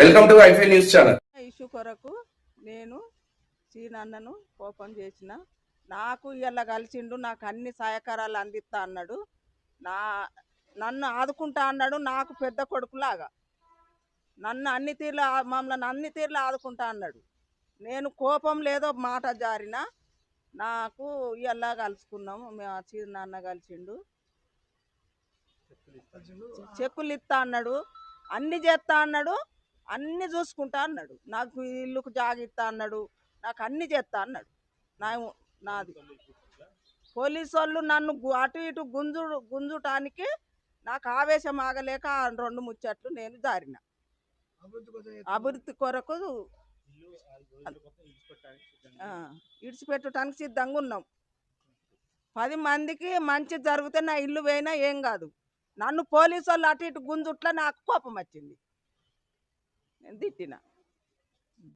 Welcome to iFi news channel issue కొరకు నేను సీనన్నను కోపం చేసిన. నాకు ఇలా కలిసిండు నాకు అన్ని సహకారాలు అందిస్తా అన్నాడు. నా నన్ను ఆదుకుంటా అన్నాడు నాకు పెద్ద కొడుకులాగా. నన్ను అన్ని తీర్లు ఆ- మమ్మల్ని అన్ని తీర్లు ఆదుకుంటా అన్నాడు. నేను కోపం లేదో మాట జారిన నాకు ఇలా కలుసుకున్నాము మేము సీనన్న కలిసిండు. చెక్కులు ఇస్తా అన్నాడు. అన్ని చేస్తా అన్నాడు. అన్ని చూసుకుంటా అన్నాడు. నాకు ఇల్లుకు జాగిస్తా అన్నాడు. నాకు అన్ని చేస్తా అన్నాడు. నా నాది. పోలీసు వాళ్ళు నన్ను అటు ఇటు గుంజు గుంజుటానికి నాకు ఆవేశం ఆగలేక ఆ రెండు ముచ్చట్లు నేను జారిన. అభివృద్ధి కొరకు ఇడిచిపెట్టడానికి సిద్ధంగా ఉన్నాం. పది మందికి మంచి జరిగితే నా ఇల్లు పోయినా ఏం కాదు. నన్ను పోలీసు వాళ్ళు అటు ఇటు గుంజుట్ల నాకు కోపం వచ్చింది. నేను తిట్టిన